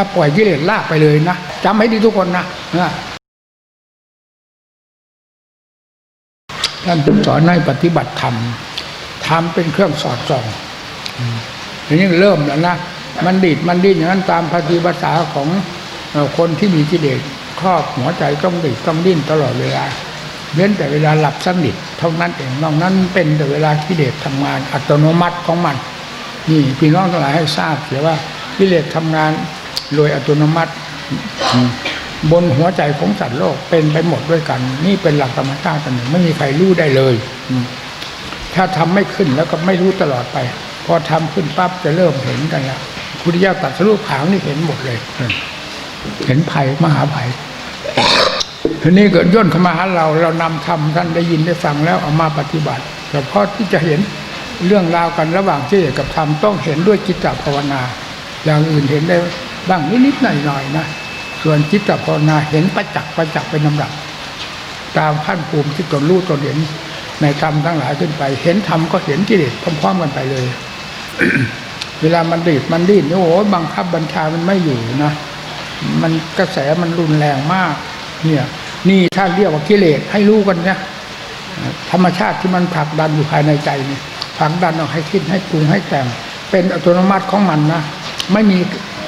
ถ้าปล่อยกิเลสลากไปเลยนะจำให้ดีทุกคนนะท่านสอนให้ปฏิบัติธรรมธรรมเป็นเครื่องสอดส่องอืมทีนี้เริ่มแล้วนะมันดีดมันดิ้นอย่างนั้นตามภาษีภาษาของคนที่มีกิเลสครอบหัวใจต้องดีดต้องดิ้นตลอดเวลาเว้นแต่เวลาหลับสนิทเท่านั้นเองนอกนั้นเป็นแต่เวลากิเลสทำงานอัตโนมัติของมัน นี่พี่น้องทั้งหลายให้ทราบเสียว่ากิเลสทำงาน โดยอัตโนมัติ บนหัวใจของสัตว์โลกเป็นไปหมดด้วยกัน นี่เป็นหลักธรรมชาติอันหนึ่งไม่มีใครรู้ได้เลยถ้าทำไม่ขึ้นแล้วก็ไม่รู้ตลอดไป พอทำขึ้นปั๊บจะเริ่มเห็นกันละพุทธิยถาตัดสรุปผางนี่เห็นหมดเลย เห็นภัยมหาภัยทีนี้เกิดย่นเข้ามาหาเรา เรานำธรรมท่านได้ยินได้ฟังแล้วเอามาปฏิบัติแต่พอที่จะเห็นเรื่องราวกันระหว่างที่กับธรรมต้องเห็นด้วยจิตตภาวนา อย่างอื่นเห็นได้ บ้างนิดๆหน่อยๆนะส่วนจิตภาวนาเห็นประจักษ์ประจักษ์เป็นลำดับ ตามขั้นภูมิที่ตนรู้ตนเห็นในธรรมทั้งหลายขึ้นไป เห็นธรรมก็เห็นกิเลสพร้อมๆกันไปเลย เวลามันดีดมันดิ้นโอ้โหบังคับบัญชามันไม่อยู่นะมันกระแสมันรุนแรงมาก เนี่ย นี่ถ้าเรียกว่ากิเลสให้รู้กันนะธรรมชาติที่มันผลักดันอยู่ภายในใจนี่ผลักดันออกให้คิดให้ปรุงให้แต่งเป็นอัตโนมัติของมันนะไม่มี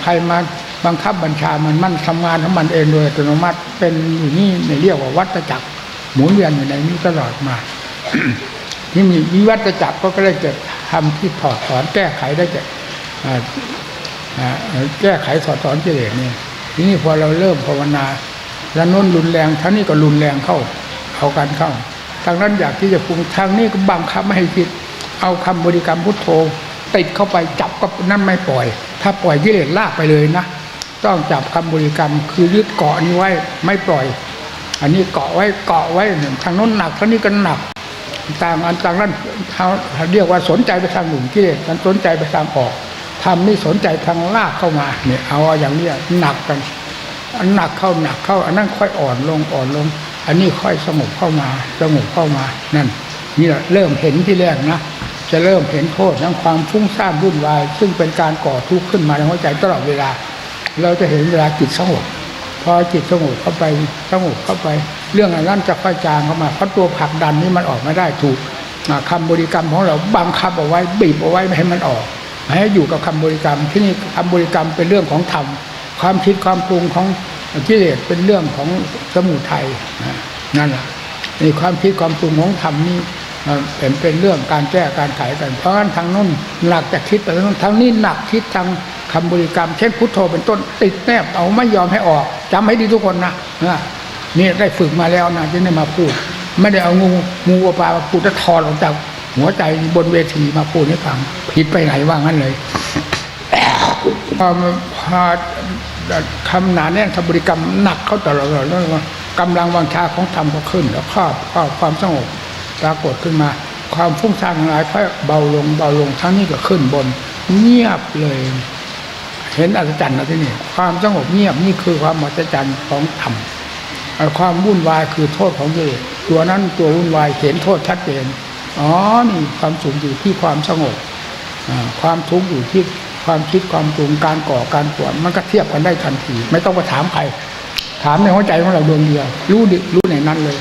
ใครมาบังคับบัญชามันมันทำงานของมันเองโดยอัตโนมัติเป็นอยู่นี่ในเรียกว่าวัฏจักรหมุนเวียนอยู่ในนี้ตลอดมา ที่มีวิวัฏจักรก็ได้เกิดทำที่ถอดถอนแก้ไขได้เกิดแก้ไขถอดถอนกิเลสนี่ทีนี้พอเราเริ่มภาวนาแล้วน้นรุนแรงทั้งนี้ก็รุนแรงเข้าเอากันเข้าทางนั้นอยากที่จะปรุงทางนี้ก็บังคับไม่ให้คิด เอาคำบริกรรมพุทโธ ติดเข้าไปจับก็นั่นไม่ปล่อย ถ้าปล่อยกิเลสลากไปเลยนะต้องจับคำบริกรรมคือยึดเกาะนี้ไว้ไม่ปล่อย อันนี้เกาะไว้เกาะไว้หนึ่งทางโน้นหนักทางนี้ก็หนัก ต่างอันต่างนั้นเขาเรียกว่าสนใจไปทางหนึ่งกิเลสมันสนใจไปทางออกทำนี่สนใจทางลากเข้ามาเนี่ยเอาอย่างนี้หนักกันอันหนักเข้าหนักเข้า อันนั้นค่อยอ่อนลงอ่อนลง อันนี้ค่อยสงบเข้ามาสงบเข้ามานั่นนี่แหละเริ่มเห็นที่แรกนะ จะเริ่มเห็นโทษทั้งความฟุ้งซ่านวุ่นวาย ซึ่งเป็นการก่อทุกข์ขึ้นมาในหัวใจตลอดเวลา เราจะเห็นเวลาจิตสงบพอจิตสงบเข้าไปสงบเข้าไป เรื่องอันนั้นจะค่อยจางเข้ามาเพราะตัวผลักดันนี้มันออกไม่ได้ถูกอ่าคำบริกรรมของเราบังคับเอาไว้บีบเอาไว้ไม่ให้มันออกให้อยู่กับคำบริกรรมที่นี่คำบริกรรมเป็นเรื่องของธรรมความคิดความปรุงของกิเลสเป็นเรื่องของสมุทัยนั่นแหละในความคิดความปรุงของธรรมนี่ เป็นเป็นเรื่องการแก้การไขกัน เพราะฉะนั้นทางนู้นหนักจะคิดไปทางนู้นทางนี้หนักคิดทางคำบริกรรม เช่นพุทโธเป็นต้นติดแนบเอาไม่ยอมให้ออกจำให้ดีทุกคนนะนี่ได้ฝึกมาแล้วนะที่ได้มาพูด ไม่ได้เอางูงูปลามาพูดจะถอดออกจากหัวใจบนเวทีมาพูดให้ฟังผิดไปไหนว่างั้นเลยพอมาคำหนาแน่นคำบริกรรมหนักเขาตลอดเลยแล้วกำลังวังชาของธรรมก็ขึ้น แล้วครอบครอบความสงบ ปรากฏขึ้นมา ความฟุ้งซ่านทั้งหลายค่อยเบาลงเบาลงทั้งนี้ก็ขึ้นบน เงียบเลย เห็นอัศจรรย์นะที่นี่ความสงบเงียบนี่คือความอัศจรรย์ของธรรมความวุ่นวายคือโทษของกิเลสตัวนั้นตัววุ่นวายเห็นโทษชัดเจนอ๋อนี่ความสุขอยู่ที่ความสงบความทุกข์อยู่ที่ความคิดความปรุงการก่อการปวดมันก็เทียบกันได้ทันที ไม่ต้องไปถามใคร ถามในหัวใจของเราดวงเดียวรู้ดิรู้ในนั้นเลย